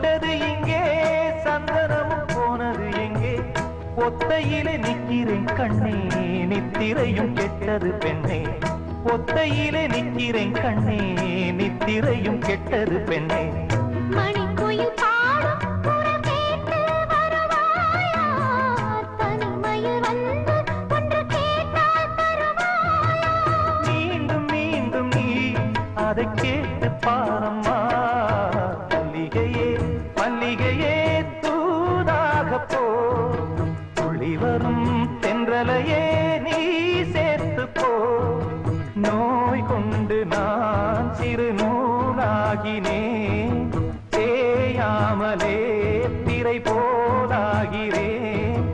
சுட்டது இங்கே சந்தனமும் போனது எங்கே? ஒத்தையிலே நிக்கிறேன் கண்ணே நித்திரையும் கெட்டது பெண்ணே. ஒத்தையிலே நிக்கிறேன் கண்ணே நித்திரையும் கெட்டது பெண்ணே. மணிக்குயில் பாடும் குரல் தென்றலையே நீ சேர்த்துப்போ நோய் கொண்டு நான் சிறு நூலாகினேன். தேயாமலே திரை போலாகிறேன்.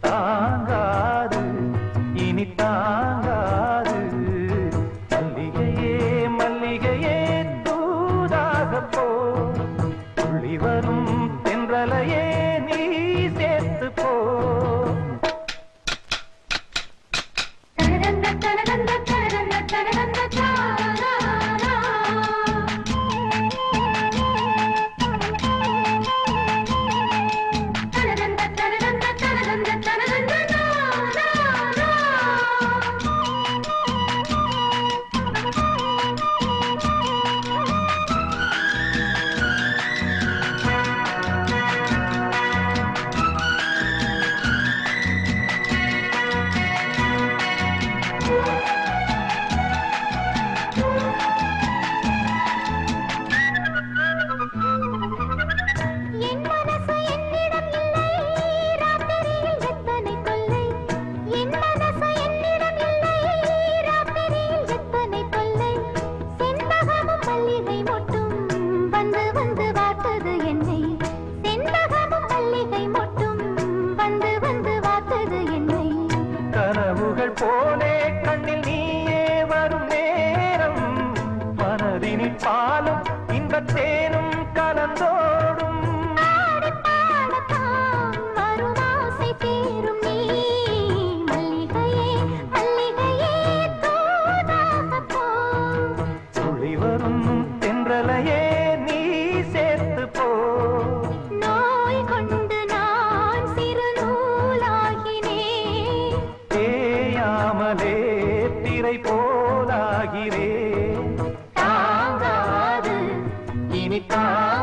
தாங்காது இனி தாங்காது. மல்லிகையே மல்லிகையே தூதாக போ. துளி வரும் தென்றலையே நீ சேர்த்து போ போலே கண்ணில் நீயே வரும் நேரம். மனதினில் பாலும் இன்பத் தேனும் போலாகிறேன் தாங்காது. இனி தான்